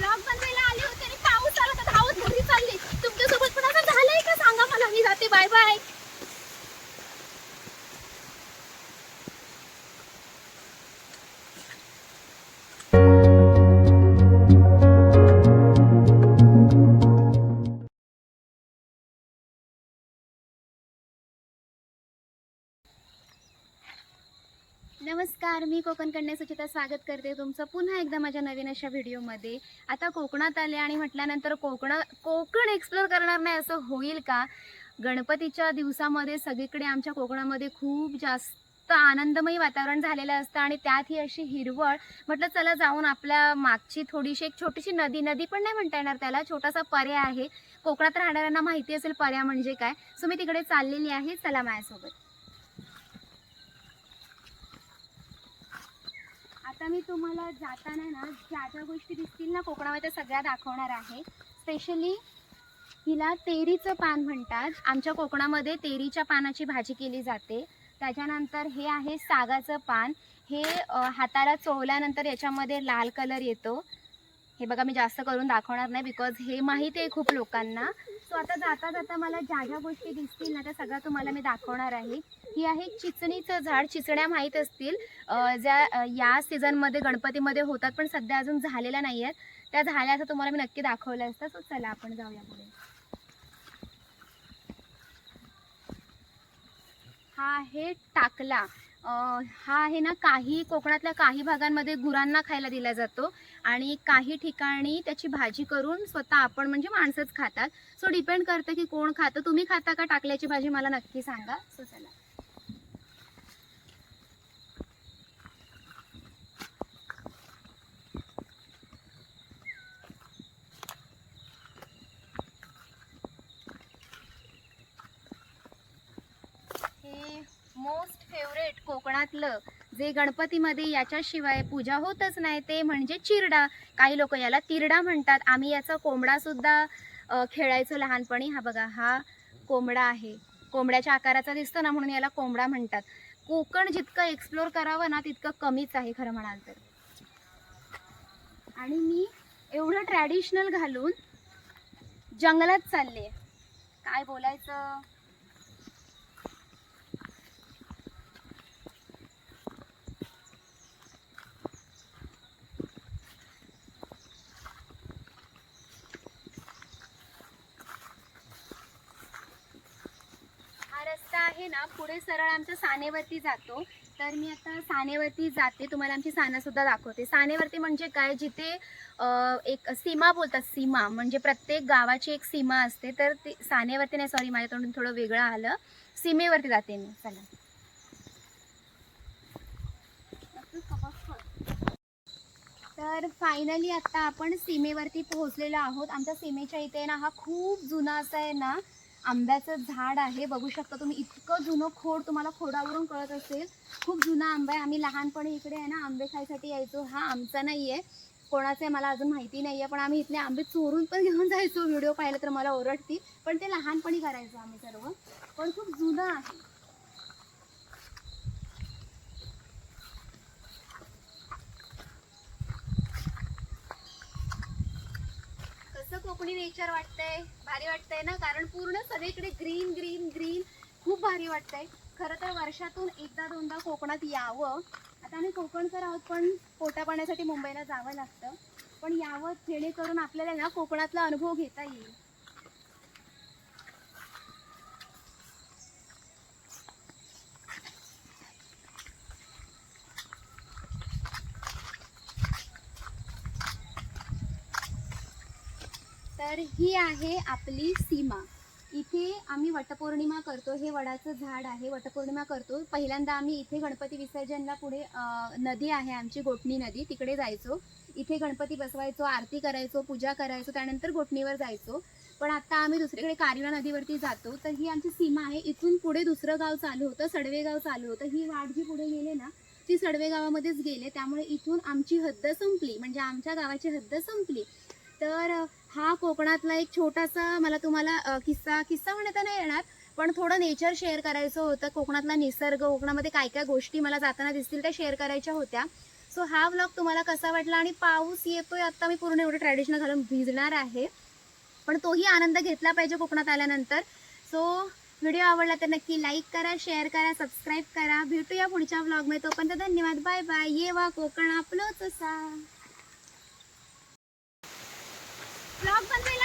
Blog बनवायला आले होते आणि पाऊस आला तर धावत घरी चालले. तुमच्यासोबत पण असं झालंय का? सांगा मला. मी जाते. बाय बाय नमस्कार मी कोकण कन्या सुचिता स्वागत करते तुमचं पुन्हा एकदा माझ्या नवीन अशा व्हिडिओमध्ये. आता कोकणात आले आणि म्हटल्यानंतर कोकण कोकण एक्सप्लोर करणार नाही असं होईल का? गणपतीच्या दिवसामध्ये सगळीकडे आमच्या कोकणामध्ये खूप जास्त आनंदमयी वातावरण झालेलं असतं आणि त्यात ही अशी हिरवळ. म्हटलं चला जाऊन आपल्या मागची थोडीशी एक छोटीशी नदी नदी पण नाही म्हणता येणार त्याला छोटासा पर्या आहे. कोकणात राहणाऱ्यांना माहिती असेल पर्या म्हणजे काय? सो मी तिकडे चाललेली आहे चला माझ्यासोबत. आता मी तुम्हाला जाताना ना ज्या ज्या गोष्टी दिसतील ना कोकणामध्ये त्या सगळ्या दाखवणार आहे. स्पेशली हिला तेरीचं पान म्हणतात. आमच्या कोकणामध्ये तेरीच्या पानाची भाजी केली जाते. त्याच्यानंतर हे आहे सागाचं पान. हे अ, हाताला चोळल्यानंतर याच्यामध्ये लाल कलर येतो. हे बघा मी जास्त करून दाखवणार नाही बिकॉज हे माहिती आहे खूप लोकांना. सो आता जाता जाता मला ज्या ज्या गोष्टी दिसतील ना त्या सगळ्या तुम्हाला मी दाखवणार आहे. ही आहे चिचणीचं झाड. चिचण्या माहीत असतील. ज्या या सीझनमध्ये गणपतीमध्ये होतात पण सध्या अजून झालेल्या नाही आहेत त्या झाल्या तुम्हाला मी नक्की दाखवलं असतं. सो चला आपण जाऊया पुढे. हा आहे टाकला. हा आहे ना काही कोकणातल्या काही भागांमध्ये गुरांना खायला दिला जातो. आणि काही ठिकाणी त्याची भाजी करून स्वतः आपण म्हणजे माणसंच खातात. सो डिपेंड करतं की कोण खातं. तुम्ही खाता का टाकल्याची भाजी? मला नक्की सांगा. सो चला. हे मोस्ट फेवरेट कोकणातलं जे गणपतीमध्ये याच्याशिवाय पूजा होतच नाही ते म्हणजे चिरडा. काही लोक याला तिरडा म्हणतात. आम्ही याचा कोंबडा सुद्धा खेळायचो लहानपणी. हा बघा हा कोंबडा आहे. कोंबड्याच्या आकाराचा दिसतो ना म्हणून याला कोंबडा म्हणतात. कोकण जितकं एक्सप्लोर करावं ना तितकं कमीच आहे खरं म्हणाल तर. आणि मी एवढं ट्रॅडिशनल घालून जंगलात चालले काय बोलायचं हा रस्ता आहे ना पुढे सरळ आमच्या सानेवरती जातो. तर मी आता सानेवरती जाते तुम्हाला आमची सानासुद्धा दाखवते. सानेवरती म्हणजे काय? जिथे एक सीमा बोलतात सीमा. म्हणजे प्रत्येक गावाची एक सीमा असते. तर ती सानेवरती नाही सॉरी माझ्या तोंडून थोडं वेगळं आलं. सीमेवरती जाते मी. चला. तर फायनली आता आपण सीमेवरती पोहोचलेलो आहोत. आमच्या सीमेच्या इथे ना हा खूप जुना असा आहे ना आंब्याचं झाड आहे बघू शकता तुम्ही. इतकं जुनं खोड तुम्हाला खोडावरून कळत असेल. खूप जुना आंबा आहे. आम्ही लहानपणी इकडे आहे ना आंबे खायसाठी यायचो. हा आमचा नाही आहे कोणाचं आहे मला अजून माहिती नाही आहे पण आम्ही इथले आंबे चोरून पण घेऊन जायचो. व्हिडिओ पाहिला तर मला ओरडतील. पण ते लहानपणी करायचो आम्ही सर्व. पण खूप जुनं आहे. आणि नेचर वाटतंय भारी वाटतंय ना? कारण पूर्ण सगळीकडे ग्रीन ग्रीन ग्रीन खूप भारी वाटतंय. खरं तर वर्षातून एकदा दोनदा कोकणात यावं. आता आम्ही कोकणकर आहोत पण पोटा पाण्यासाठी मुंबईला जावं लागतं. पण यावं जेणेकरून आपल्याला ना कोकणातला अनुभव घेता येईल. तर ही आहे आपली सीमा. इथे आम्ही वटपौर्णिमा करतो हे वडाचं झाड आहे वटपौर्णिमा करतो. पहिल्यांदा आम्ही इथे गणपती विसर्जनला पुढे नदी आहे आमची गोठणी नदी तिकडे जायचो. इथे गणपती बसवायचो आरती करायचो पूजा करायचो त्यानंतर गोठणीवर जायचो. पण आता आम्ही दुसरीकडे कारला नदीवरती जातो. तर ही आमची सीमा आहे. इथून पुढे दुसरं गाव चालू होतं सडवे गाव चालू होतं. ही वाट जी पुढे गेले ना ती सडवे गावामध्येच गेले. त्यामुळे इथून आमची हद्द संपली. म्हणजे आमच्या गावाची हद्द संपली. तर हा कोकणातला एक छोटासा मला तुम्हाला किस्सा किस्सा किस्सा म्हणता नाही येणार पण थोडं नेचर शेअर करायचं होतं. कोकणातला निसर्ग कोकणामध्ये काय काय गोष्टी मला जाताना दिसतील त्या शेअर करायच्या होत्या. सो हा व्लॉग तुम्हाला कसा वाटला? आणि पाऊस येतोय आता मी पूर्ण एवढं ट्रॅडिशनल घालून भिजणार आहे. पण तोही आनंद घेतला पाहिजे कोकणात आल्यानंतर. सो व्हिडिओ आवडला तर नक्की लाईक करा शेअर करा सबस्क्राईब करा. भेटूया पुढच्या व्लॉगमध्ये तोपर्यंत धन्यवाद. बाय बाय ये वा कोकण आपलंच असा. 放这